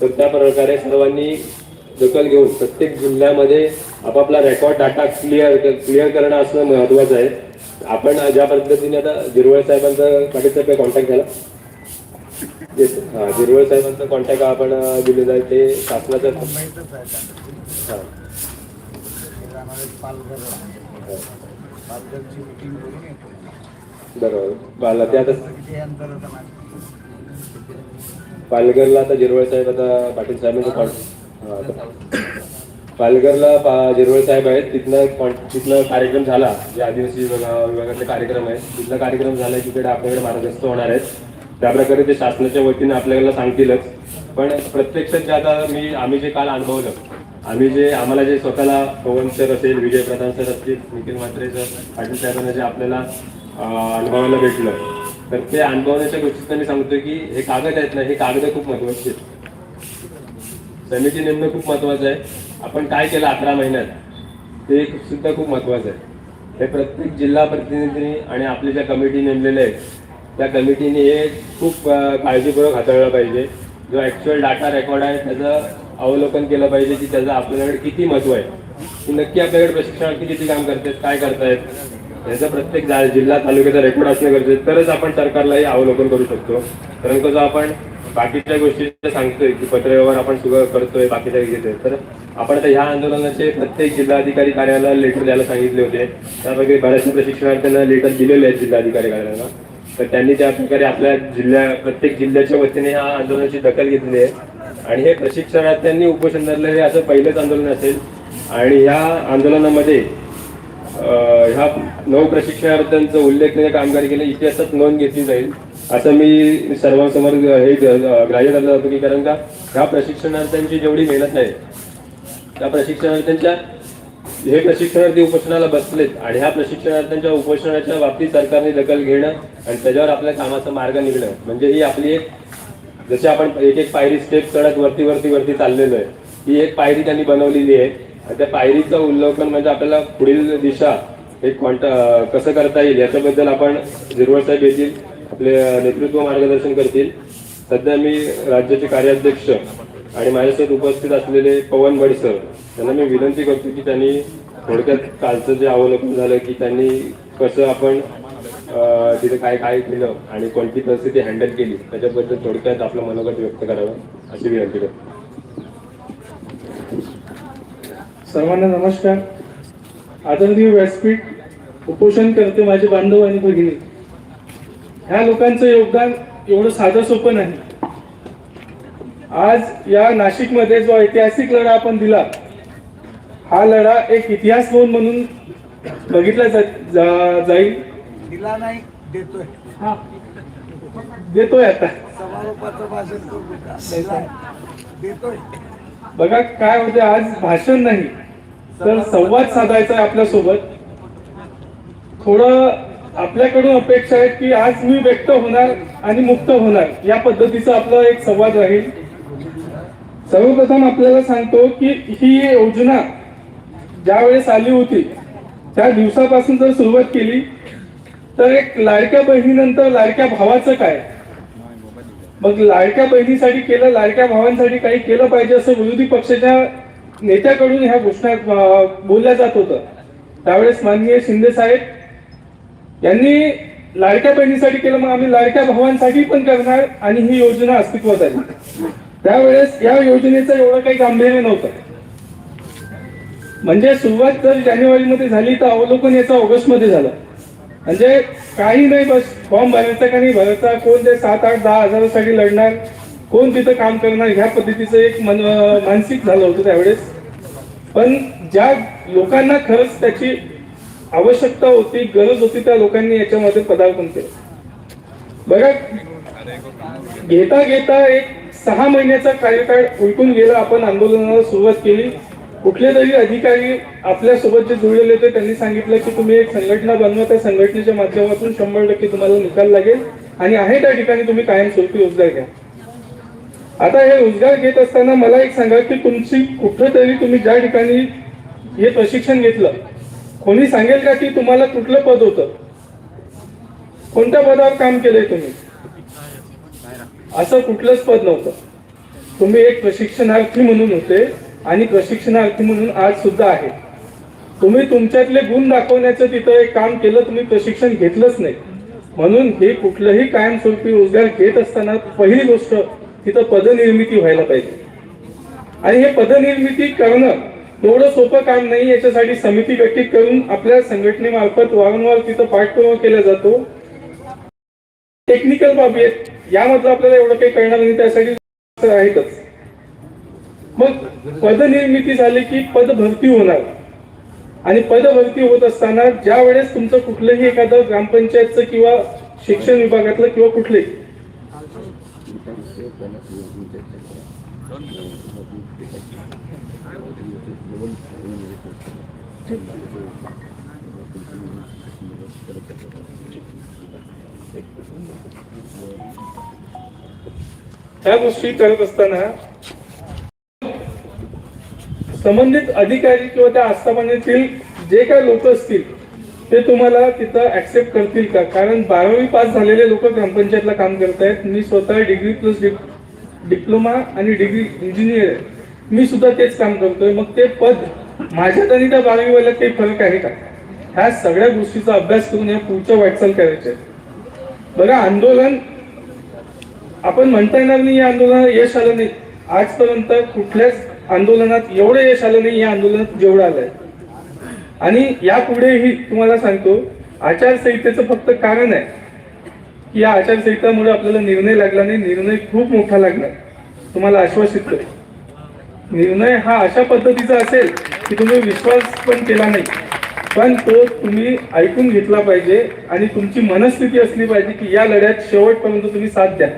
तर त्या प्रकारे सर्वांनी दखल घेऊन प्रत्येक जिल्ह्यामध्ये आपापला रेकॉर्ड डाटा क्लिअर क्लिअर करणं असणं महत्वाचं आहे. आपण ज्या पद्धतीने आता जिरवळ साहेबांचा पाटील साहेब कॉन्टॅक्ट झाला. येस हां जिरवळ साहेबांचा कॉन्टॅक्ट आपण दिलेला आहे ते शासनाचं बरोबर. पाला ते आता पालघरला आता जिरवळ साहेब आता पाटील साहेबांचं आता पालघरला पा जिरवळ साहेब आहेत तिथनं कॉन तिथनं कार्यक्रम झाला. जे आदिवासी विभागा विभागातले कार्यक्रम आहेत. तिथला कार्यक्रम झाला तिकडे आपल्याकडे मार्गस्थ होणार आहेत. त्याप्रकारे ते शासनाच्या वतीने आपल्याला सांगतीलच. पण प्रत्यक्षात जे आता मी आम्ही जे काल अनुभवलं आम्ही जे आम्हाला जे स्वतःला पवन सर असेल विजय प्रधान सर असतील निखिल म्हात्रे सर पाटील साहेबांना जे आपल्याला अनुभवायला भेटलं तर ते अनुभवण्याच्या गोष्टीत मी सांगतो की हे कागद आहेत ना हे कागद खूप महत्त्वाचे आहेत. समिती नेमणं खूप महत्वाचं आहे. आपण काय केलं अकरा महिन्यात ते सुद्धा खूप महत्वाचं आहे. हे प्रत्येक जिल्हा प्रतिनिधींनी आणि आपले ज्या कमिटी नेमलेल्या आहेत त्या कमिटीने हे खूप काळजीपूर्वक हाताळलं पाहिजे. जो ॲक्च्युअल डाटा रेकॉर्ड आहे त्याचं अवलोकन केलं पाहिजे की त्याचं आपल्याकडे किती महत्त्व आहे. की नक्की आपल्याकडे प्रशिक्षणार्थी किती काम करतायत काय करतायत याचा प्रत्येक जिल्हा तालुक्याचा रेकॉर्ड असणं गरजेचं. आहे. तरच आपण सरकारलाही अवलोकन करू शकतो. कारण कसं आपण बाकीच्या गोष्टी सांगतोय की पत्रव्यवहार आपण सुरू करतोय बाकीच्या घेतोय. तर आपण आता ह्या आंदोलनाचे प्रत्येक जिल्हाधिकारी कार्यालयाला लेटर द्यायला सांगितले होते. त्यापैकी बऱ्याचशा प्रशिक्षणार्थ्यांना लेटर दिलेले आहेत जिल्हाधिकारी कार्यालयाला. तर त्यांनी त्या प्रकारे आपल्या जिल्ह्या प्रत्येक जिल्ह्याच्या वतीने ह्या आंदोलनाची दखल घेतली आहे. आणि हे प्रशिक्षणार्थ्यांनी उपोषण धरलं हे असं पहिलंच आंदोलन असेल. आणि ह्या आंदोलनामध्ये ह्या नऊ प्रशिक्षणार्थ्यांचं उल्लेखनीय म्हणजे कामगिरी केली इतिहासात नोंद घेतली जाईल. असं मी सर्वांसमोर हे ग्राह्य धरलं जातो की कारण का ह्या प्रशिक्षणार्थ्यांची जेवढी मेहनत आहे त्या प्रशिक्षणार्थ्यांच्या हे प्रशिक्षणार्थी उपोषणाला बसलेत आणि ह्या प्रशिक्षणार्थ्यांच्या उपोषणाच्या बाबतीत सरकारने दखल घेणं आणि त्याच्यावर आपल्या कामाचा मार्ग निघणं म्हणजे ही आपली एक जशी आपण एक एक पायरी स्टेप चढत वरती वरती वरती चाललेलो आहे ही एक पायरी त्यांनी बनवलेली आहे. त्या पायरीचं उल्लोखन म्हणजे आपल्याला पुढील दिशा हे कॉन्ट कसं करता येईल याच्याबद्दल आपण झिरवळ साहेब येतील आपले नेतृत्व मार्गदर्शन करतील. सध्या मी राज्याचे कार्याध्यक्ष आणि माझ्यासोबत उपस्थित असलेले पवन बड सर त्यांना मी विनंती करतो की त्यांनी थोडक्यात कालचं जे अवलोकन झालं की त्यांनी कसं आपण तिथे काय काय केलं आणि कोणती परिस्थिती हँडल केली त्याच्याबद्दल थोडक्यात आपलं मनोगत व्यक्त करावं अशी विनंती करतो. सर्वांना नमस्कार. आदरणीय व्यासपीठ उपोषण करते माझे बांधव आणि भगिनी. ह्या लोकांचं योगदान एवढं साधं सोपं नाही. आज या नाशिकमध्ये जो ऐतिहासिक लढा आपण दिला हा लढा एक इतिहास नोंद म्हणून बघितला जाईल. दिला नाही देतोय. हा. देतोय आता. समारोपाचं भाषण. देतोय. बघा काय होते आज भाषण नाही तर संवाद साधायचा आहे आपल्यासोबत. थोडं आपल्याकडून अपेक्षा आहे की आज मी व्यक्त होणार आणि मुक्त होणार या पद्धतीचा आपला एक संवाद राहील. सर्वप्रथम आपल्याला सांगतो की ही योजना ज्या वेळेस आली होती त्या दिवसापासून जर सुरुवात केली तर एक लाडक्या बहिणीनंतर लाडक्या भावाचं काय? मग लाडक्या बहिणीसाठी केलं लाडक्या भावांसाठी काही केलं पाहिजे असं विरोधी पक्षाच्या नेत्याकडून ह्या घोषणा बोलल्या जात होतं त्यावेळेस माननीय शिंदे साहेब यांनी लाडक्या बहिणीसाठी केलं मग आम्ही लाडक्या भावांसाठी पण करणार आणि ही योजना अस्तित्वात आली. त्यावेळेस या योजनेचं एवढं काही गांभीर्य नव्हतं. म्हणजे सुरुवात जर जानेवारीमध्ये झाली तर अवलोकन याचं ऑगस्टमध्ये झालं. म्हणजे काही नाही बस फॉर्म भरायचा का नाही भरायचा कोण ते सात आठ दहा हजारासाठी लढणार कोण तिथं काम करणार ह्या पद्धतीचं एक मन मानसिक झालं होतं त्यावेळेस. पण ज्या लोकांना खरंच त्याची आवश्यकता होती गरज होती त्या लोकांनी याच्यामध्ये पदार्पण केलं. बघा घेता घेता एक सहा महिन्याचा कार्यकाळ उलटून गेला आपण आंदोलनाला सुरुवात केली. कुठले तरी अधिकारी आपल्यासोबत जे जुळलेले होते त्यांनी सांगितलं की तुम्ही एक संघटना बनवा त्या संघटनेच्या माध्यमातून शंभर टक्के तुम्हाला निकाल लागेल आणि आहे त्या ठिकाणी तुम्ही कायमस्वरूपी रोजगार घ्या. आता हे रोजगार घेत असताना मला एक सांगा की तुमची कुठंतरी तुम्ही ज्या ठिकाणी हे प्रशिक्षण घेतलं कोणी सांगेल का की तुम्हाला कुठलं पद होतं? कोणत्या पदावर काम केलंय तुम्ही? असं कुठलंच पद नव्हतं. तुम्ही एक प्रशिक्षणार्थी म्हणून होते. आणि प्रशिक्षणार्थी म्हणून आज सुद्धा आहे. तुम्ही तुमच्यातले गुण दाखवण्याचं तिथं एक काम केलं तुम्ही प्रशिक्षण घेतलंच नाही. म्हणून हे कुठलंही कायमस्वरूपी रोजगार घेत असताना पहिली गोष्ट तिथं पदनिर्मिती व्हायला पाहिजे. आणि हे पदनिर्मिती करणं एवढं सोपं काम नाही याच्यासाठी समिती गठीत करून आपल्या संघटनेमार्फत वारंवार तिथं पाठपुरावा केला जातो. टेक्निकल बाबी आहेत यामधलं आपल्याला एवढं काही कळणार नाही त्यासाठी आहेतच. मग पदनिर्मिती झाली की पदभरती होणार. आणि पदभरती होत असताना ज्या वेळेस तुमचं कुठलंही एखादं ग्रामपंचायतचं किंवा शिक्षण विभागातलं किंवा कुठलंही. त्या गोष्टी करत असताना संबंधित अधिकारी किंवा त्या आस्थापनेतील जे काही लोक असतील ते तुम्हाला तिथं ऍक्सेप्ट करतील का? कारण बारावी पास झालेले लोक ग्रामपंचायतला काम करत आहेत. मी स्वतः डिग्री प्लस डिप्लोमा आणि डिग्री इंजिनियर आहे. मी सुद्धा तेच काम करतोय. मग ते पद माझ्यात आणि त्या बारावीवाल्यात काही फरक आहे का? ह्या सगळ्या गोष्टीचा अभ्यास करून या पुढच्या वाटचाल करायचे बरं आंदोलन आपण म्हणता येणार नाही या आंदोलनाला यश आलं नाही. आजपर्यंत कुठल्याच आंदोलनात एवढं यश आलं नाही या आंदोलनात जेवढं आलंय. आणि यापुढेही तुम्हाला सांगतो आचारसंहितेचं फक्त कारण आहे की या आचारसंहितामुळे आपल्याला निर्णय लागला नाही निर्णय खूप मोठा लागला. तुम्हाला आश्वासित करतो. निर्णय हा अशा पद्धतीचा असेल की तुम्ही विश्वास पण केला नाही. पण तो तुम्ही ऐकून घेतला पाहिजे आणि तुमची मनस्थिती असली पाहिजे की या लढ्यात शेवटपर्यंत तुम्ही साथ द्या.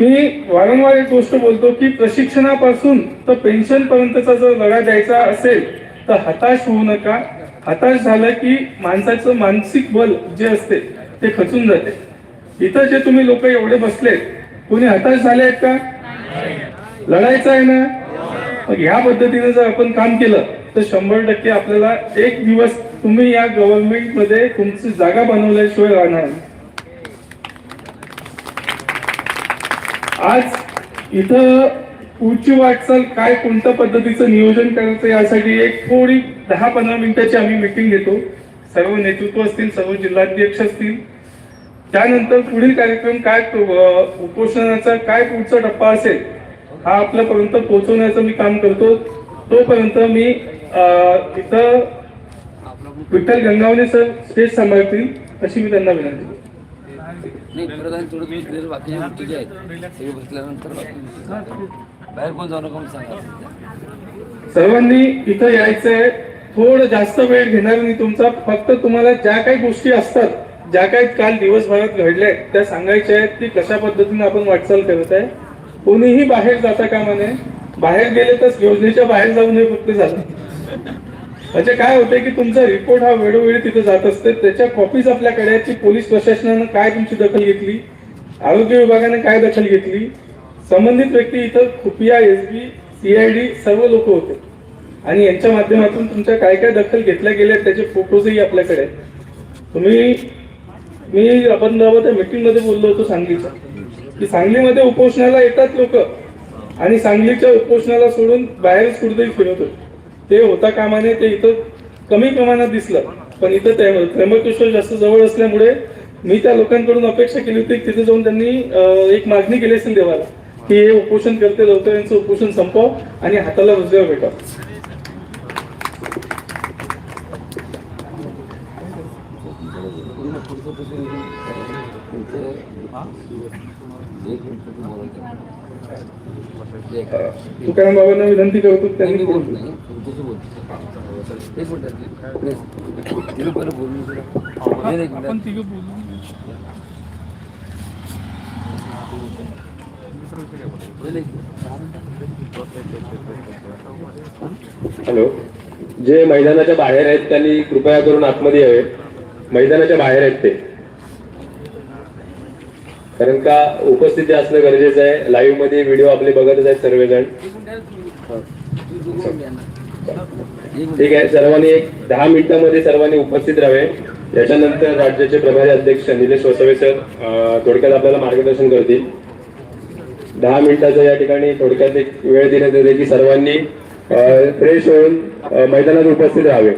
मी वारंवार एक गोष्ट बोलतो की प्रशिक्षणापासून तर पेन्शन पर्यंतचा जर लढा द्यायचा असेल तर हताश होऊ नका. हताश झालं की माणसाचं मानसिक बल जे असते ते खचून जाते. इथं जे तुम्ही लोक एवढे बसलेत कोणी हताश झाले आहेत का? लढायचं आहे ना? मग ह्या पद्धतीने जर आपण काम केलं तर शंभर टक्के आपल्याला एक दिवस तुम्ही या गव्हर्नमेंटमध्ये तुमची जागा बनवल्याशिवाय राहणार आज इथं पुढची वाटचाल काय कोणत्या पद्धतीचं नियोजन करायचं यासाठी एक थोडी दहा पंधरा मिनिटाची आम्ही मिटिंग घेतो. सर्व नेतृत्व असतील सर्व जिल्हाध्यक्ष असतील. त्यानंतर पुढील कार्यक्रम काय उपोषणाचा काय पुढचा टप्पा असेल हा आपल्यापर्यंत पोहोचवण्याचं मी काम करतो. तोपर्यंत मी इथं विठ्ठल गंगावणे सर स्टेज सांभाळतील अशी मी त्यांना विनंती नाही परत आणि थोडं तुम्ही क्लिअर बाकीच्या गोष्टी ज्या आहेत सगळे बसल्यानंतर बाकी बाहेर कोण जाऊ नका म्हणून सांगा? सर्वांनी इथं यायचंय. थोडं जास्त वेळ घेणार मी तुमचा. फक्त तुम्हाला ज्या काही गोष्टी असतात ज्या काही काल दिवसभरात घडल्या आहेत त्या सांगायच्या आहेत की कशा पद्धतीने आपण वाटचाल करत आहे. कोणीही बाहेर जाता कामा नये. बाहेर गेले तर योजनेच्या बाहेर जाऊ नये फक्त झालं. म्हणजे काय होते की तुमचा रिपोर्ट हा वेळोवेळी तिथे जात असते. त्याच्या कॉपीज आपल्याकडे पोलीस प्रशासनानं काय तुमची दखल घेतली? आरोग्य विभागाने काय दखल घेतली? संबंधित व्यक्ती इथं खुफिया एस बी सीआयडी सर्व लोक होते. आणि यांच्या माध्यमातून तुमच्या काय काय दखल घेतल्या गेल्या त्याचे फोटोजही आपल्याकडे आहेत. तुम्ही मी आपण जेव्हा त्या मीटिंगमध्ये बोललो होतो सांगलीचा. की सांगलीमध्ये उपोषणाला येतात लोक. आणि सांगलीच्या उपोषणाला सोडून बाहेरच कुठेतरी फिरत होते. ते होता कामाने ते इथं कमी प्रमाणात दिसलं पण इथं त्र्यम- त्र्यंबकेश्वर जास्त जवळ असल्यामुळे मी त्या लोकांकडून अपेक्षा केली होती तिथे जाऊन त्यांनी एक मागणी केली असेल देवाला की हे उपोषण करते लवकर यांचं उपोषण संपव आणि हाताला. एक मिनिट. तुकाराम बाबांना विनंती करतो त्यांनी एक मिनिट बरं बोलून एक मिनिट. हॅलो. जे मैदानाच्या बाहेर आहेत त्यांनी कृपया करून आतमध्ये यावे. मैदानाच्या बाहेर आहेत ते. कारण का उपस्थिती असणं गरजेचं आहे. लाईव्हमध्ये व्हिडिओ आपले बघतच आहेत सर्वजण. ठीक आहे सर्वांनी एक दहा मिनिटांमध्ये सर्वांनी उपस्थित राहावे. त्याच्यानंतर राज्याचे प्रभारी अध्यक्ष निलेश वसवे सर थोडक्यात आपल्याला मार्गदर्शन करतील. दहा मिनिटाचा या ठिकाणी थोडक्यात एक वेळ देण्यात येते की सर्वांनी फ्रेश होऊन मैदानात उपस्थित राहावे.